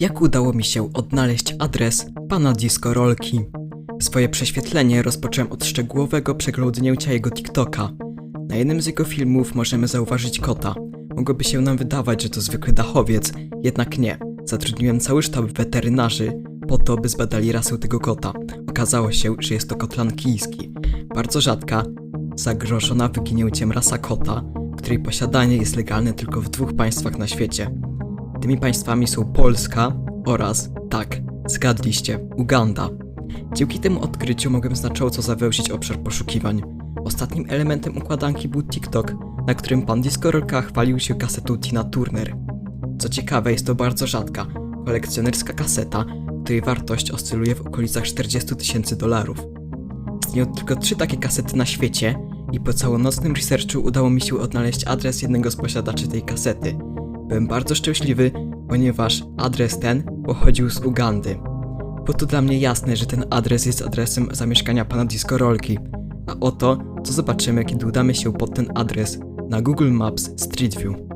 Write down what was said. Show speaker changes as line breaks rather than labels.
Jak udało mi się odnaleźć adres pana Disco Rolki? Swoje prześwietlenie rozpocząłem od szczegółowego przeglądnięcia jego TikToka. Na jednym z jego filmów możemy zauważyć kota. Mogłoby się nam wydawać, że to zwykły dachowiec, jednak nie. Zatrudniłem cały sztab weterynarzy po to, by zbadali rasę tego kota. Okazało się, że jest to kot lankijski. Bardzo rzadka, zagrożona wyginięciem rasa kota, której posiadanie jest legalne tylko w dwóch państwach na świecie. Tymi państwami są Polska oraz, tak, zgadliście, Uganda. Dzięki temu odkryciu mogłem znacząco zawęzić obszar poszukiwań. Ostatnim elementem układanki był TikTok, na którym pan Discorolka chwalił się kasetą Tina Turner. Co ciekawe, jest to bardzo rzadka, kolekcjonerska kaseta, której wartość oscyluje w okolicach 40 tysięcy dolarów. Istnieją tylko trzy takie kasety na świecie i po całonocnym researchu udało mi się odnaleźć adres jednego z posiadaczy tej kasety. Byłem bardzo szczęśliwy, ponieważ adres ten pochodził z Ugandy. Było to dla mnie jasne, że ten adres jest adresem zamieszkania pana Discorolki. A oto, co zobaczymy, kiedy udamy się pod ten adres na Google Maps Street View.